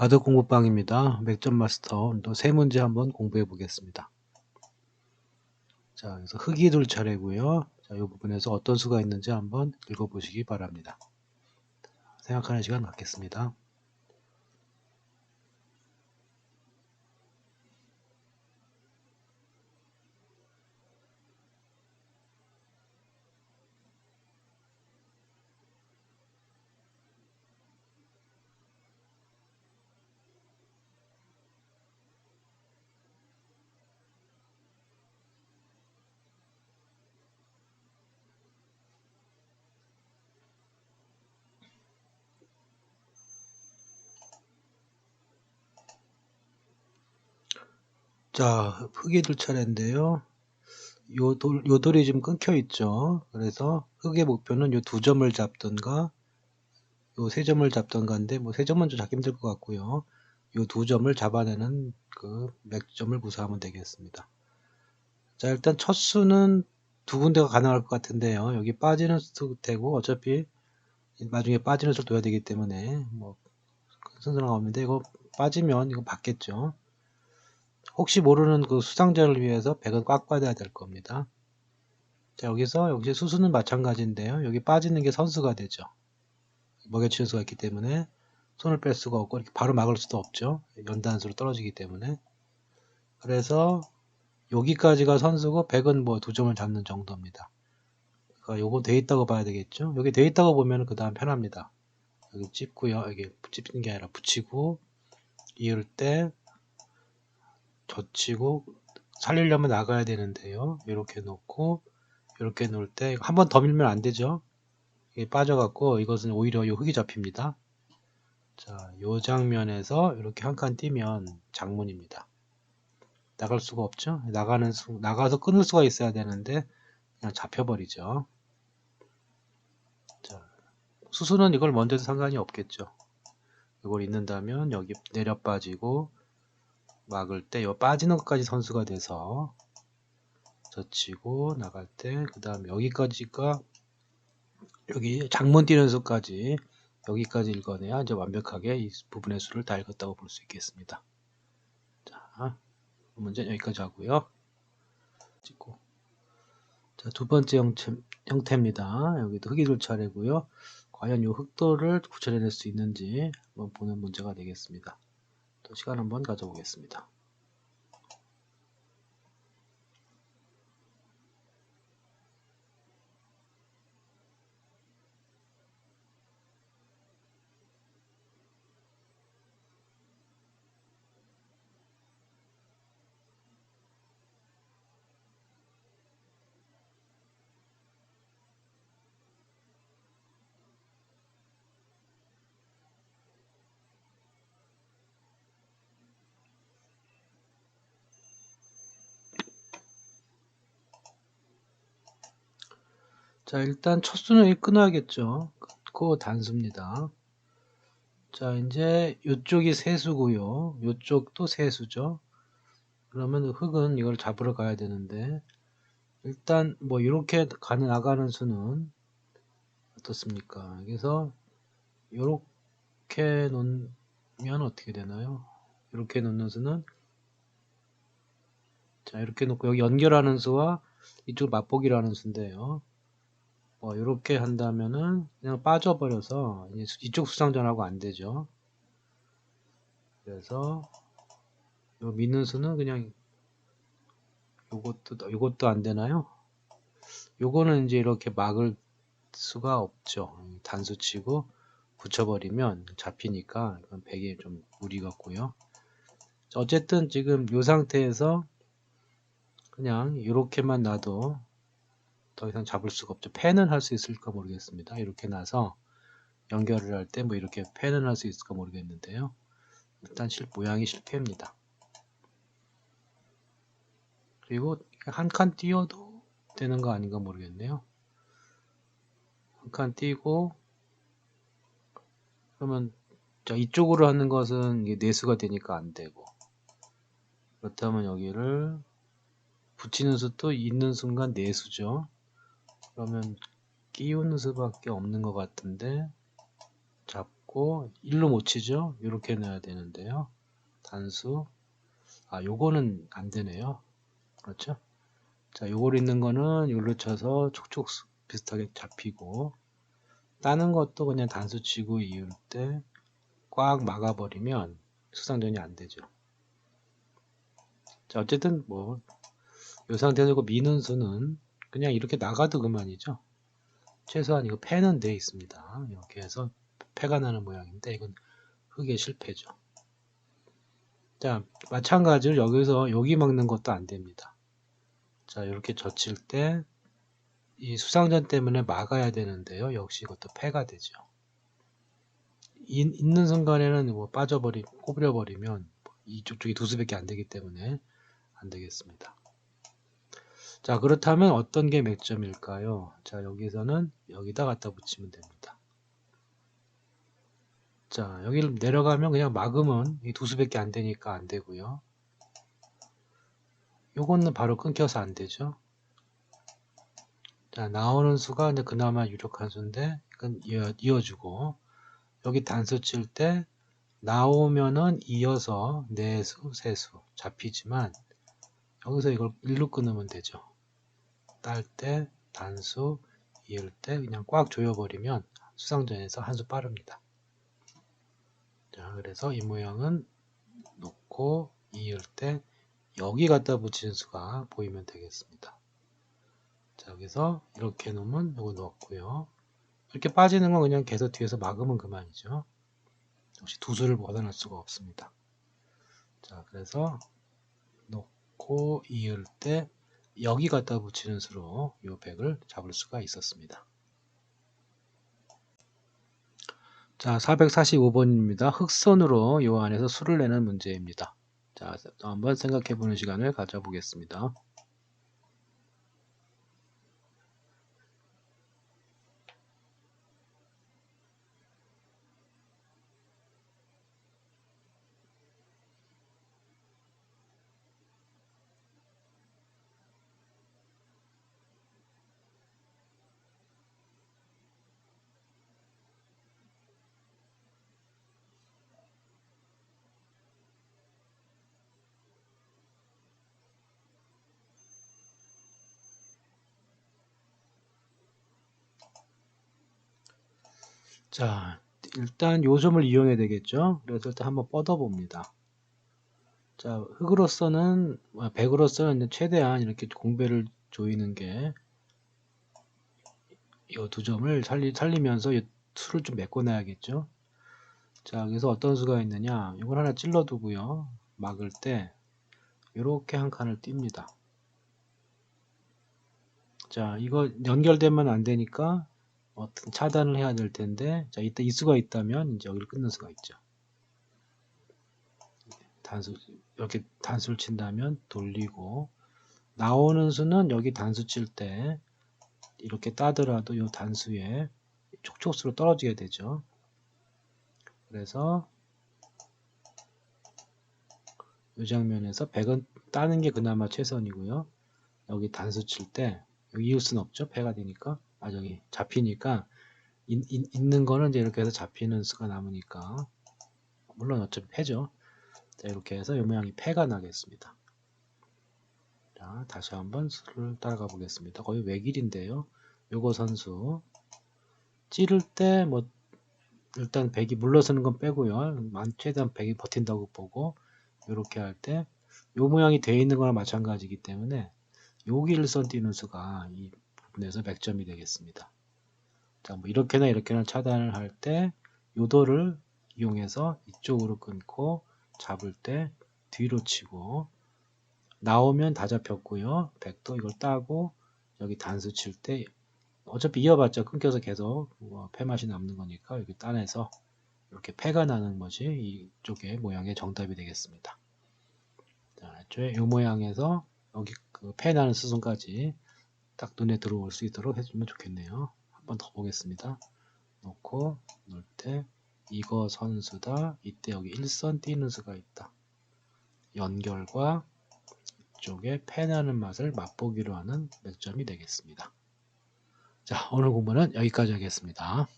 바둑 공부방입니다. 맥점 마스터 또세 문제 한번 공부해 보겠습니다. 자, 그래서 흙이 둘 차례고요. 자, 이 부분에서 어떤 수가 있는지 한번 읽어보시기 바랍니다. 생각하는 시간 갖겠습니다. 자, 흙이 둘 차례인데요. 요 돌, 요 돌이 지금 끊겨 있죠. 그래서 흙의 목표는 요 두 점을 잡던가, 요 세 점을 잡던가인데, 뭐 세 점은 좀 잡기 힘들 것 같고요. 요 두 점을 잡아내는 그 맥점을 구사하면 되겠습니다. 자, 일단 첫 수는 두 군데가 가능할 것 같은데요. 여기 빠지는 수도 되고, 어차피 나중에 빠지는 수를 둬야 되기 때문에, 뭐, 순서가 나오는데, 이거 빠지면 이거 받겠죠. 혹시 모르는 그 수상자를 위해서 100은 꽉 받아야 될 겁니다. 자, 여기서 역시 수수는 마찬가지인데요. 여기 빠지는 게 선수가 되죠. 먹여치는 수가 있기 때문에 손을 뺄 수가 없고 이렇게 바로 막을 수도 없죠. 연단수로 떨어지기 때문에. 그래서 여기까지가 선수고 100은 뭐 두 점을 잡는 정도입니다. 그러니까 요거 돼 있다고 봐야 되겠죠. 여기 돼 있다고 보면 그 다음 편합니다. 여기 찝고요. 여기 찝는 게 아니라 붙이고 이을 때 젖히고 살리려면 나가야 되는데요. 이렇게 놓고 이렇게 놓을 때 한 번 더 밀면 안 되죠. 이게 빠져갖고 이것은 오히려 요 흙이 잡힙니다. 자, 요 장면에서 이렇게 한칸 띄면 장문입니다. 나갈 수가 없죠. 나가는 수, 나가서 끊을 수가 있어야 되는데 그냥 잡혀버리죠. 자, 수수는 이걸 먼저 도 상관이 없겠죠. 이걸 잊는다면 여기 내려 빠지고 막을 때 요 빠지는 것까지 선수가 돼서 젖히고 나갈 때 그 다음 여기까지가 여기 장문 뛰는 수까지 여기까지 읽어내야 이제 완벽하게 이 부분의 수를 다 읽었다고 볼 수 있겠습니다. 자, 문제 여기까지 하고요. 찍고. 자, 두 번째 형태, 형태입니다. 여기도 흙이 둘 차례고요. 과연 이 흙도를 구출해낼 수 있는지 한번 보는 문제가 되겠습니다. 또 시간 한번 가져보겠습니다. 자, 일단 첫 수는 끊어야겠죠. 끊고 단수입니다. 자, 이제 이쪽이 세수고요. 이쪽도 세수죠. 그러면 흙은 이걸 잡으러 가야 되는데 일단 뭐 이렇게 가는 나가는 수는 어떻습니까? 여기서 이렇게 놓으면 어떻게 되나요? 이렇게 놓는 수는 자 이렇게 놓고 여기 연결하는 수와 이쪽 맛보기라는 수인데요. 뭐 이렇게 한다면은 그냥 빠져버려서 이쪽 수상전하고 안 되죠. 그래서 요 믿는 수는 그냥 요것도 요것도 안 되나요? 요거는 이제 이렇게 막을 수가 없죠. 단수 치고 붙여버리면 잡히니까 이건 100이 좀 무리 같고요. 어쨌든 지금 이 상태에서 그냥 이렇게만 놔도 더 이상 잡을 수가 없죠. 펜은 할 수 있을까 모르겠습니다. 이렇게 나서 연결을 할 때 뭐 이렇게 펜은 할 수 있을까 모르겠는데요. 일단 실 모양이 실패입니다. 그리고 한 칸 띄어도 되는 거 아닌가 모르겠네요. 한 칸 띄고 그러면 자 이쪽으로 하는 것은 이게 내수가 되니까 안 되고 그렇다면 여기를 붙이는 수도 있는 순간 내수죠. 그러면 끼우는 수밖에 없는 것 같은데 넣고 1로 못 치죠. 이렇게 넣어야 되는데요. 단수 아 요거는 안 되네요. 그렇죠? 자 요걸 있는 거는 요로 쳐서 촉촉 비슷하게 잡히고 따는 것도 그냥 단수 치고 이을 때 꽉 막아버리면 수상전이 안 되죠. 자 어쨌든 뭐 요 상태에서 이거 미는 수는 그냥 이렇게 나가도 그만이죠. 최소한 이거 패는 돼 있습니다. 이렇게 해서 패가 나는 모양인데 이건 흙의 실패죠. 자 마찬가지로 여기서 여기 막는 것도 안 됩니다. 자 이렇게 젖힐 때 이 수상전 때문에 막아야 되는데요. 역시 이것도 패가 되죠. 인, 있는 순간에는 뭐 빠져버리, 꼬부려버리면 이쪽 쪽이 두 수밖에 안 되기 때문에 안 되겠습니다. 자 그렇다면 어떤 게 맥점일까요? 자 여기서는 여기다 갖다 붙이면 됩니다. 자 여기를 내려가면 그냥 막으면 이두 수밖에 안 되니까 안 되고요. 요거는 바로 끊겨서 안 되죠. 자 나오는 수가 이제 그나마 유력한 수인데 이건 이어, 이어주고 여기 단수 칠 때 나오면은 이어서 네수, 세수 잡히지만 여기서 이걸 일로 끊으면 되죠. 딸 때 단수 이을 때 그냥 꽉 조여버리면 수상전에서 한 수 빠릅니다. 자 그래서 이 모양은 놓고 이을 때 여기 갖다 붙이는 수가 보이면 되겠습니다. 자 여기서 이렇게 놓으면 이거 넣었고요. 이렇게 빠지는 건 그냥 계속 뒤에서 막으면 그만이죠. 역시 두 수를 벗어날 수가 없습니다. 자 그래서 놓고 이을 때 여기 갖다 붙이는 수로 이 백을 잡을 수가 있었습니다. 자 445번입니다. 흑선으로 이 안에서 수를 내는 문제입니다. 자 한번 생각해 보는 시간을 가져보겠습니다. 자, 일단 요점을 이용해야 되겠죠. 그래서 일단 한번 뻗어 봅니다. 자, 흙으로서는, 아, 백으로서는 최대한 이렇게 공배를 조이는 게, 이 두 점을 살리, 살리면서 이 수를 좀 메꿔놔야겠죠. 자, 여기서 어떤 수가 있느냐. 이걸 하나 찔러 두고요. 막을 때, 이렇게 한 칸을 띱니다. 자, 이거 연결되면 안 되니까 어떤 차단을 해야 될 텐데 자 이때 이 수가 있다면 이제 여기를 끊는 수가 있죠. 단수 이렇게 단수를 친다면 돌리고 나오는 수는 여기 단수 칠 때 이렇게 따더라도 이 단수에 촉촉수로 떨어지게 되죠. 그래서 이 장면에서 100은 따는 게 그나마 최선이고요. 여기 단수 칠때 수는 없죠. 배가 되니까 아 저기 잡히니까 인, 인, 있는 거는 이제 이렇게 해서 잡히는 수가 남으니까 물론 어차피 패죠. 자 이렇게 해서 이 모양이 패가 나겠습니다. 자 다시 한번 수를 따라가 보겠습니다. 거의 외길인데요. 요거 선수 찌를 때 뭐 일단 백이 물러서는 건 빼고요. 최대한 백이 버틴다고 보고 이렇게 할 때 요 모양이 되어 있는 거랑 마찬가지이기 때문에 여기 일선 띄는 수가 이부 분에서 100점이 되겠습니다. 자, 뭐 이렇게나 이렇게나 차단을 할 때 요도를 이용해서 이쪽으로 끊고 잡을 때 뒤로 치고 나오면 다 잡혔고요. 100도 이걸 따고 여기 단수 칠 때 어차피 이어봤자 끊겨서 계속 뭐 폐맛이 남는 거니까 이렇게 따내서 이렇게 폐가 나는 것이 이쪽의 모양의 정답이 되겠습니다. 자, 이 모양에서 여기 그폐 나는 수순까지 딱 눈에 들어올 수 있도록 해주면 좋겠네요. 한 번 더 보겠습니다. 놓고 놓을 때 이거 선수다. 이때 여기 일선 띄는 수가 있다. 연결과 이쪽에 패나는 맛을 맛보기로 하는 맥점이 되겠습니다. 자 오늘 공부는 여기까지 하겠습니다.